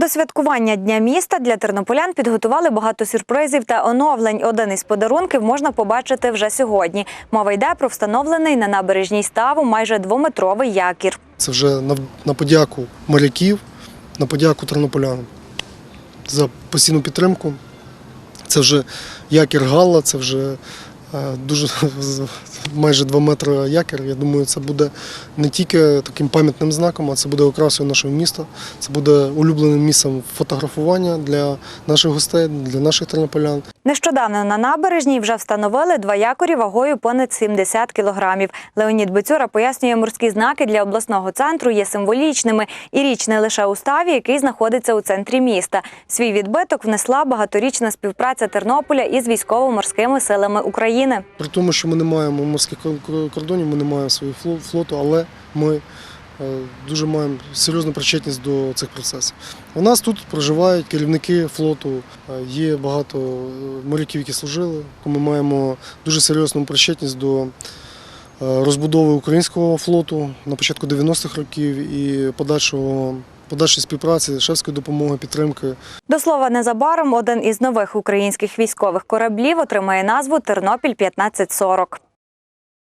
До святкування Дня міста для тернополян підготували багато сюрпризів та оновлень. Один із подарунків можна побачити вже сьогодні. Мова йде про встановлений на набережній ставу майже двометровий якір. Це вже на, подяку моряків, на подяку тернополянам за постійну підтримку. Це вже якір Галла, це вже дуже майже 2 метри якір. Я думаю, це буде не тільки таким пам'ятним знаком, а це буде окрасою нашого міста. Це буде улюбленим місцем фотографування для наших гостей, для наших тернополян. Нещодавно на набережній вже встановили два якорі вагою понад 70 кілограмів. Леонід Бицюра пояснює, морські знаки для обласного центру є символічними і річ не лише у ставі, який знаходиться у центрі міста. Свій відбиток внесла багаторічна співпраця Тернополя із військово-морськими силами України. При тому, що ми не маємо морських кордонів, ми не маємо свого фло- флоту, але ми дуже маємо серйозну причетність до цих процесів. У нас тут проживають керівники флоту, е, є багато е, моряків, які служили. Ми маємо дуже серйозну причетність до е, розбудови українського флоту на початку 90-х років і подальшого. Подальшої співпраці, шефської допомоги, підтримки До слова, незабаром один із нових українських військових кораблів отримає назву Тернопіль 1540.